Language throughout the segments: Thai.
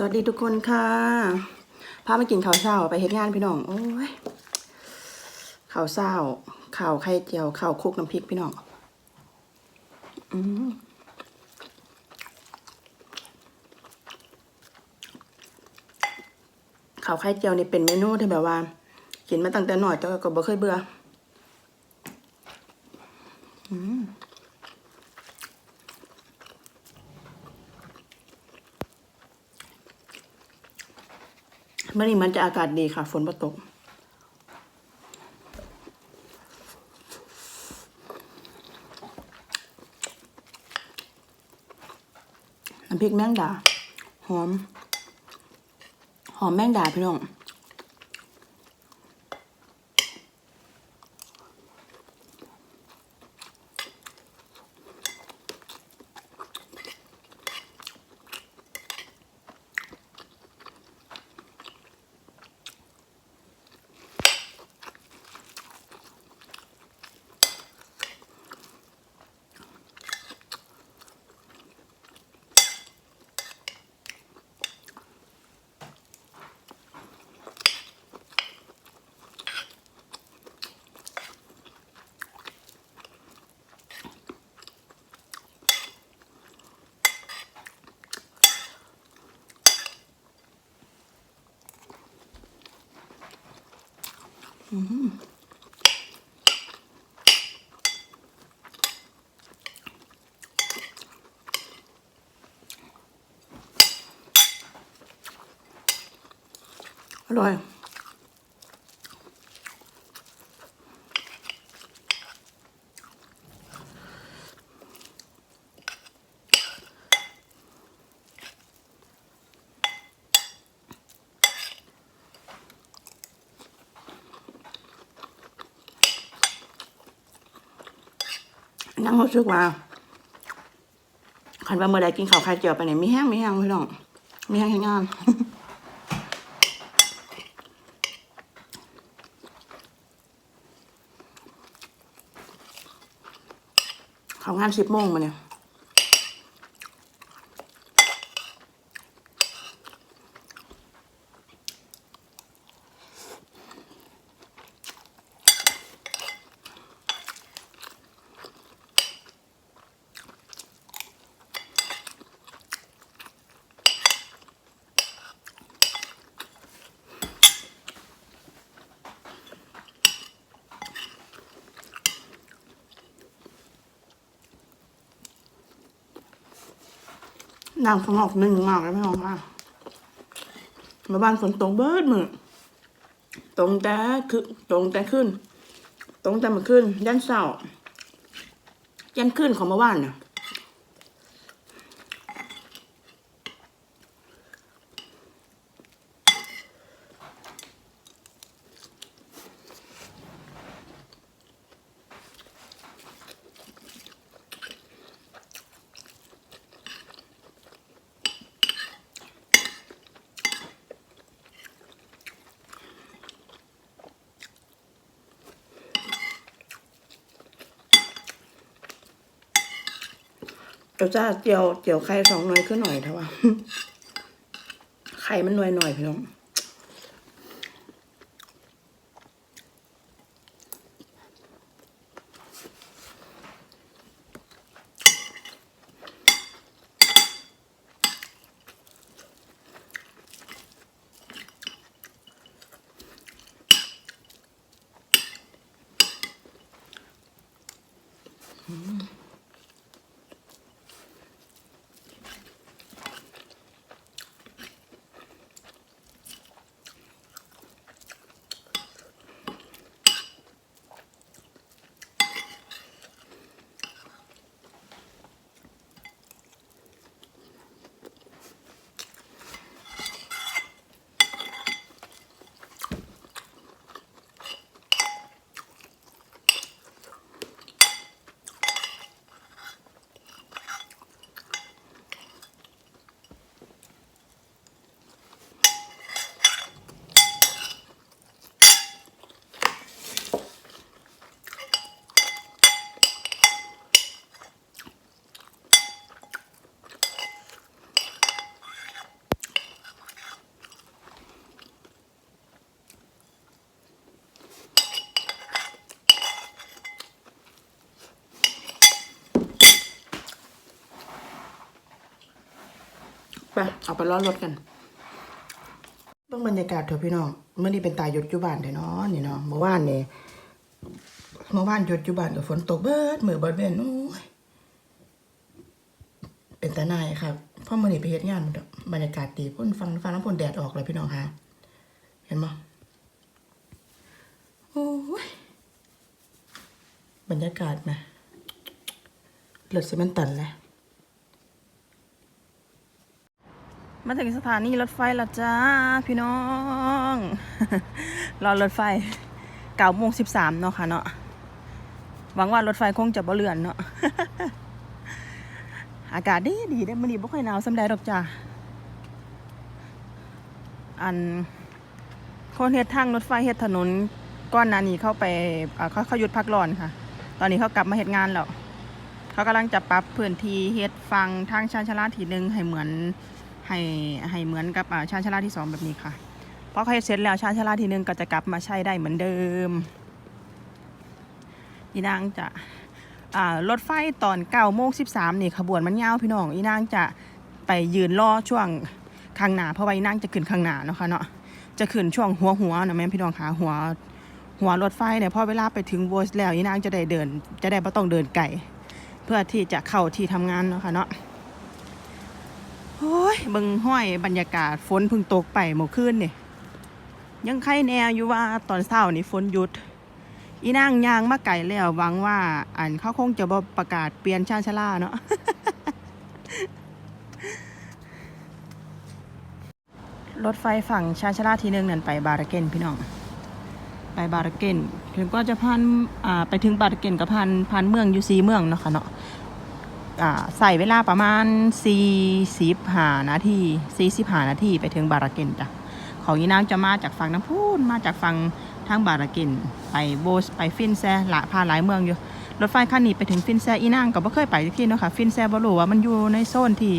สวัสดีทุกคนค่ะพามากินข้าวเช้าไปเฮ็ดงานพี่น้องโอ้ยข้าวเช้าข้าวไข่เจียวข้าวคลุกน้ำพริกพี่น้องอืมข้าวไข่เจียวนี่เป็นเมนูที่แบบว่า กินมาตั้งแต่หน่อยแต่ก็บ่เคยเบื่อเมื่ อนี้มันจะอากาศดีค่ะ ฝนบ่ตก น้ำพริกแมงดา หอม หอมแมงดาพี่น้อง อร่อย นั่งรู้สึกว่าคันว่าเมื่อใดกินข้าวไข่เจียวไปเนี่ยมีแห้งมีแห้งพี่น้องมีแห้งแห้งงาน เขางานสิบโมงมาเนี่ย น้ำข้างนอกนึ่งมากเลยไม่ออกค่ะมาบ้านฝนตกเบิดมือตรงแต่คือตรงแต่ขึ้น ตรงแต่มาขึ้นยันเสายันขึ้นของเมื่อวานเนี่ย เดี๋ยวจ้าเจียวเจียวไข่สองหน่อยขึ้นหน่อยเถอะวะไข่มันหน่วยหน่อยพี่น้อง ไปเอาไปล้อรถกันเบิ่งบรรยากาศเถอะพี่น้องเมื่อนี้เป็นตายหยุดอยู่บ้านเถอะเนาะนี่เนาะเมื่อวานนี่เมื่อวานหยุดอยู่บ้านกับฝนตกเบิดมือเบิดเบนโอ้ยเป็นตาหนายครับพราะมื่อนี้ไปเฮ็ดงานบรรยากาศดีพ่นฟังฟังน้ำพ่นแดดออกเลยพี่น้องคะเห็นบ่โอ้ยบรรยากาศนะเลือดซีเมนตันเลย มาถึงสถานีรถไฟแล้วจ้า พี่น้อง รอรถไฟเก้าโมงสิบสามเนาะค่ะเนาะหวังว่ารถไฟคงจะบ่เลื่อนเนาะอากาศดีดีได้มันดีบ่ค่อยหนาวสำใดดอกจ้าอันคนเฮ็ดทางรถไฟเฮ็ดถนนก้อนนานี้เข้าไปเขาเขาหยุดพักร้อนค่ะ ตอนนี้เขากลับมาเฮ็ดงานแล้วเขากำลังจะปรับพื้นที่เฮ็ดฟังทางชานชาลาทีหนึงให้เหมือน ให้ให้เหมือนกับอ่าชาชาลาที่สองแบบนี้ค่ะเพราะเขาเฮ็ดเสร็จแล้วชานชาลาที่หนึ่งก็จะกลับมาใช้ได้เหมือนเดิมอีนางจะรถไฟตอนเก้าโมงสิบสามนี่ขบวนมันยาวพี่น้องอีนางจะไปยืนรอช่วงข้างหน้าเพราะว่าอีนางจะขึ้นข้างหน้าเนาะค่ะเนาะจะขึ้นช่วงหัวหัวนะแม่พี่น้องค่ะหัวหัวรถไฟเนี่ยพอเวลาไปถึงโวสแล้วอีนางจะได้เดิน จะได้ไม่ต้องเดินไกลเพื่อที่จะเข้าที่ทำงานเนาะค่ะเนาะ โอ้ยเบิ่งห้อยบรรยากาศฝนพิ่งตกไปเมื่อคืนนี่ยังใครแน่อยู่ว่าตอนเช้านี่ฝนหยุด อีนางยางมาไก่แล้วหวังว่า อันเขาคงจะบประกาศเปลี่ยนชาชาลาเนาะรถไฟฝั่งชาชาลาทีหนึงนั่นไปบาราเกนพี่น้อง ไปบาราเกนถึงก็จะผ่านอ่าไปถึงบาราเกนกับผ่านผ่านเมืองอยู่สีเมืองเนาะค่ะเนาะ ใส่เวลาประมาณ45นาที45นาทีไปถึงบาราเกนจ้ะของยีนางจะมาจากฝั่งน้ำพูนมาจากฝั่งทางบาราเกนไปโบสไปฟินแซละพาหลายเมืองอยู่รถไฟคันนี้ไปถึงฟินแซอีนางก็บ่เคยไปที่เนาะค่ะฟินแซบ่รู้ว่ามันอยู่ในโซนที่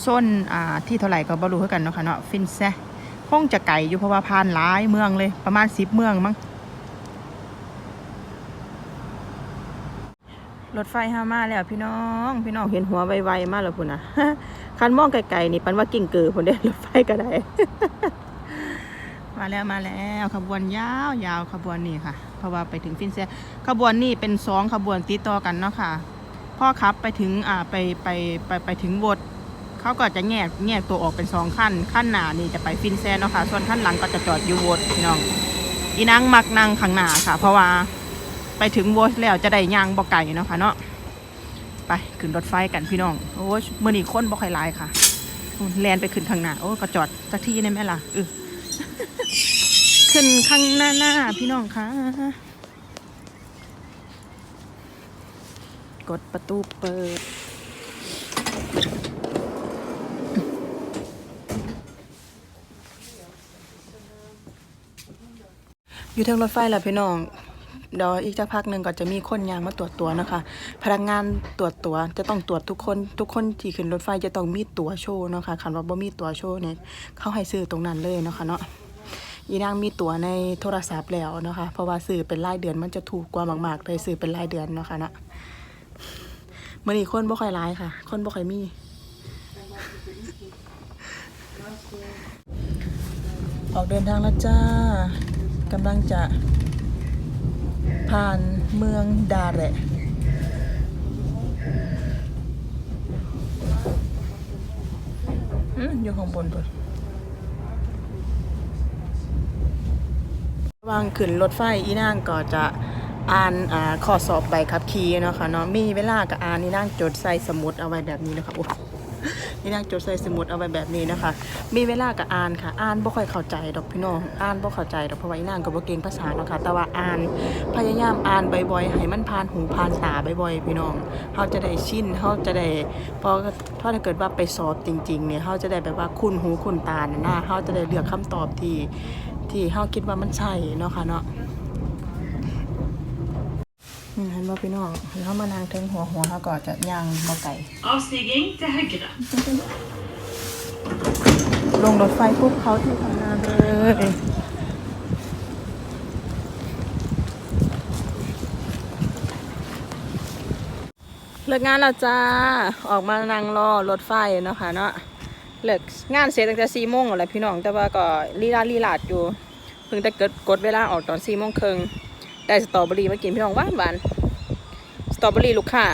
โซนอ่าที่เท่าไหร่ก็บ่รู้คือกันเนาะค่ะเนาะฟินแซคงจะไกลอยู่เพราะว่าผ่านหลายเมืองเลยประมาณ10เมืองมั้ง รถไฟห้ามาแล้วพี่น้อง พี่น้องเห็นหัวไวๆมากแล้วพุ่นนะคันมองไกลๆนี่ปันว่ากิ่งเกือพุ่นเด้รถไฟก็ได้ มาแล้วมาแล้วขบวนยาวยาวขบวนนี้ค่ะ เพราะว่าไปถึงฟินแซขบวนนี้เป็นสองขบวนติดต่อกันเนาะค่ะ พ่อขับไปถึงอ่าไปไปไปไปถึงบทเขาก็จะแยกแยกตัวออกเป็นสองขั้นขั้นหน้านี่จะไปฟินแซเนาะค่ะ ส่วนขั้นหลังก็จะจอดอยู่บทพี่น้องอีนางมักนั่งข้างหน้าค่ะ เพราะว่า ไปถึงโวสแล้วจะได้ย่างบ่ไก่เนาะค่ะเนาะไปขึ้นรถไฟกันพี่น้องโอ้ยมื่อนี้คนบ่ค่อยหลายค่ะแลนไปขึ้นข้างหน้าโอ้ก็จอดสักที่ได้ไหมล่ะเออขึ้นข้างหน้าหน้าพี่น้องค่ะกดประตูเปิด อยู่ทิงรถไฟแหละพี่น้อง เดี๋ยวอีกสักพักหนึ่งก็จะมีคนยางมาตรวจตัวนะคะ พนักงานตรวจตัวจะต้องตรวจทุกคนทุกคนที่ขึ้นรถไฟจะต้องมีตั๋วโชว์นะคะคันว่าบ่มีตั๋วโชว์เนี่ยเขาให้ซื้อตรงนั้นเลยนะคะเนาะอีนางมีตั๋วในโทรศัพท์แล้วนะคะ เพราะว่าซื้อเป็นรายเดือนมันจะถูกกว่ามากๆเลยซื้อเป็นรายเดือนนะคะเนาะมื่อนี้คนบ่ค่อยร้ายค่ะ คนบ่ค่อยมี ออกเดินทางแล้วจ้ากำลังจะ ผ่านเมืองดาเระอยู่ข้างบนตัวระหวางขึ้นรถไฟอีนางก็จะอ่านอ่าข้อสอบใบขับขี่เนาะค่ะเนาะมีเวลาก็อ่านอีนางจดใส่สมุดเอาไว้แบบนี้นะคะโอ้ อีนางจดใส่สมุดเอาไว้แบบนี้นะคะ มีเวลาก็อ่านค่ะ อ่านบ่ค่อยเข้าใจดอกพี่น้อง อ่านบ่เข้าใจดอกเพราะว่าอีนางก็บ่เก่งภาษาเนาะค่ะ แต่ว่าอ่านพยายามอ่านบ่อยๆให้มันผ่านหูผ่านตาบ่อยๆพี่น้องเฮาจะได้ชินเฮาจะได้พอถ้าเกิดว่าไปสอบจริงๆเนี่ยเฮาจะได้แบบว่าคุ้นหูคุ้นตาเนี่ยนะเฮาจะได้เลือกคำตอบที่ที่เฮาคิดว่ามันใช่เนาะค่ะเนาะ อืมเห็นบ่พี่น้องเฮามานั่งถึงหัวหัวเฮาก็จะย่างบ่ไกล Avstigning til høyre. ลงรถไฟปุ๊บเขาที่ทำงานเลยเลิกงานแล้วจ้า ออกมานั่งรอรถไฟเนาะค่ะเนาะเลิกงานเสร็จตั้งแต่สี่โมงแล้วพี่น้อง แต่ว่าก็ลีลาลีลาดอยู่ เพิ่งแต่เกิดกดเวลาออกตอนสี่โมงครึ่ง ได้สตรอเบอรี่มากินพี่น้องหวานหวานสตรอเบอรี่ลูกค้า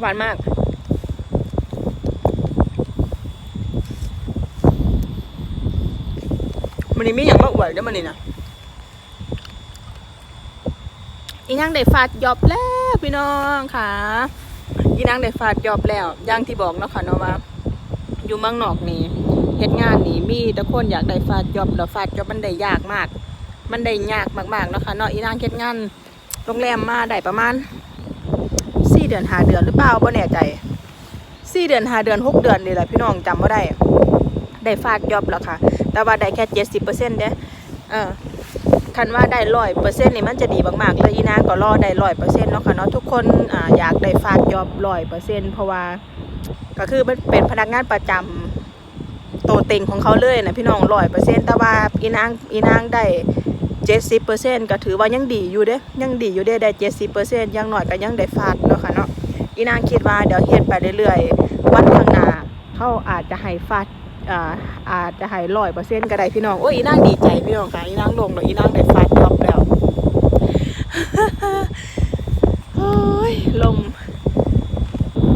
หวานมาก มันนี่มีอย่างมาอวดเด้วยมันนี่นะอีนางได้ฟาดยอบแล้วพี่น้องค่ะอีนางได้ฟาดยอบแล้วอย่างที่บอกเนาะค่ะเนาะว่า อยู่เมืองนอกนี่เฮ็ดงานนี่มีแต่คนอยากได้ฟาดยอบแล้วฟาดยอบมันได้ยากมาก มันได้ยากมากๆนะคะเนาะอีนางเฮ็ดงานโรงแรมมาได้ประมาณสี่เดือนห้าเดือนหรือเปล่าบ่แน่ใจสี่เดือนห้าเดือนหกเดือนนี่แหละพี่น้องจำบ่ได้ ได้ฟาดยอบแล้วค่ะ แต่ว่าได้แค่เจ็ดสิบเปอร์เซ็นต์เด้เออคันว่าได้ร้อยเปอร์เซ็นต์นี่มันจะดีมากๆเลยอีนางก็รอได้ร้อยเปอร์เซ็นต์เนาะค่ะเนาะทุกคนอ่าอยากได้ฟาดยอบร้อยเปอร์เซ็นต์เพราะว่า ก็คือมันเป็นพนักงานประจำตัวเต็งของเขาเลยนะพี่น้องร้อยเปอร์เซ็นต์แต่ว่าอีนางอีนางได้เจ็ดสิบเปอร์เซ็นต์ก็ถือว่ายังดีอยู่เด้ยังดีอยู่เด้ได้เจ็ดสิบเปอร์เซ็นต์ยังหน่อยก็ยังได้ฟาดเนาะค่ะเนาะอีนางคิดว่าเดี๋ยวเฮ็ดไปเรื่อยๆวันข้างหน้าเขาอาจจะให้ฟาดอ่าอาจจะใหายร้อยเปอร์เซ็นต์ก็ได้พี่น้องโอ้ยอีนางดีใจพี่น้องค่ะอีนางลงแล้วอีนางได้ฟาดท็อปแล้ โอ้ยลม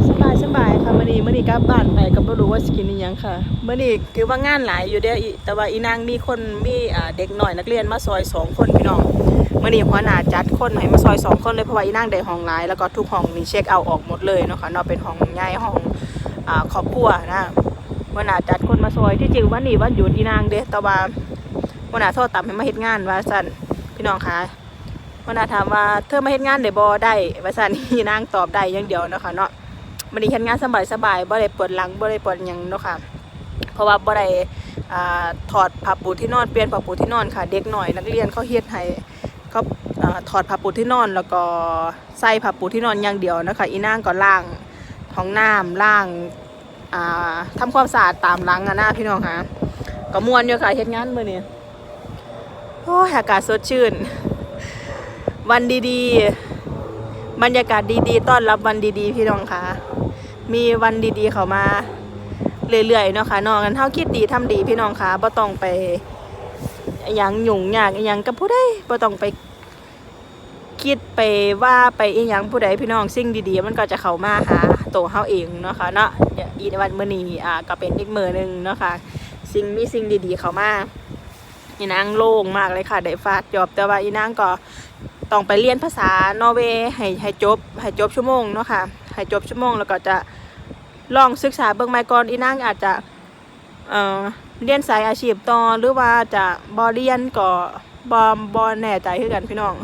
สบายสบายค่ะมื่อนี้มื่อนี้ก ลับบ้านไปก็ไม่รู้ว่าสกินนี่ยังค่ะเมื่อนี้คือว่างานหลายอยู่เด้ออีแต่ว่าอีนางมีคนมีเด็กหน่อยนักเรียนมาซอยสองคนพี่น้องเมื่อนี้หัวหน้าจัดคนให้มาซอยสองคนเลยเพราะว่าอีนางได้ห้องหลายแล้วก็ทุกห้องนี่เช็คเอาออกหมดเลยเนาะค่ะเนาะเป็นห้องใหญ่ห้องอ่าครอบครัวนะวันน่าจัดคนมาซอยที่จริงวันนี้วันหยุดอีนางเด้แต่ว่าวันน่าโทษตามให้มาเฮ็ดงานว่าสั่นพี่น้องคะวันน่าถามว่าเธอมาเฮ็ดงานได้บ่ได้ว่าสั่นอีนางตอบได้อย่างเดียวเนาะค่ะเนาะ มันนี้เฮ็ดงานสบายสบายบ่ได้ปวดหลังบ่ได้ปวดหยังเนาะค่ะ เพราะว่าบ่ได้อ่าถอดผ้าปูที่นอนเปลี่ยนผ้าปูที่นอนค่ะ เด็กหน่อยนักเรียนเขาเฮ็ดให้เขาถอดผ้าปูที่นอน แล้วก็ใส่ผ้าปูที่นอนอย่างเดียวนะคะอีนางก็ล้างห้องน้ำล้างอ่าทำความสะอาดตามหลังอะนะพี่น้องคะก็มวนอยู่ค่ะเฮ็ดงานมื้อนี้โอ้อากาศสดชื่น วันดีๆ บรรยากาศดีๆ ต้อนรับวันดีๆ พี่น้องคะมีวันดีๆ เขามาเรื่อยๆเนาะค่ะน้องกันเฮาคิดดีทำดีพี่น้องคะบ่ต้องไปอหยังหยุ่งยากอหยังกับผู้ใดบ่ต้องไปคิดไปว่าไปอีหยังผู้ใดพี่น้องสิ่งดีๆ มันก็จะเข้ามาหาตัวเฮาเองเนาะค่ะเนาะอีวันมื้อนี้อ่าก็เป็นอีกมื้อหนึงเนาะค่ะสิ่งมีสิ่งดีๆเข้ามาอีนางโล่งมากเลยค่ะได้ฟาดจอบแต่ว่าอีนางก็ ต้องไปเรียนภาษานอร์เวย์ให้ให้จบให้จบชั่วโมงเนาะค่ะให้จบชั่วโมงแล้วก็จะลองศึกษาเบื้องไม้ก่อนอีนางอาจจะเอ่อเรียนสายอาชีพต่อหรือว่าจะบอเรียนก็บอมบอแน่ใจคือกันพี่น้อง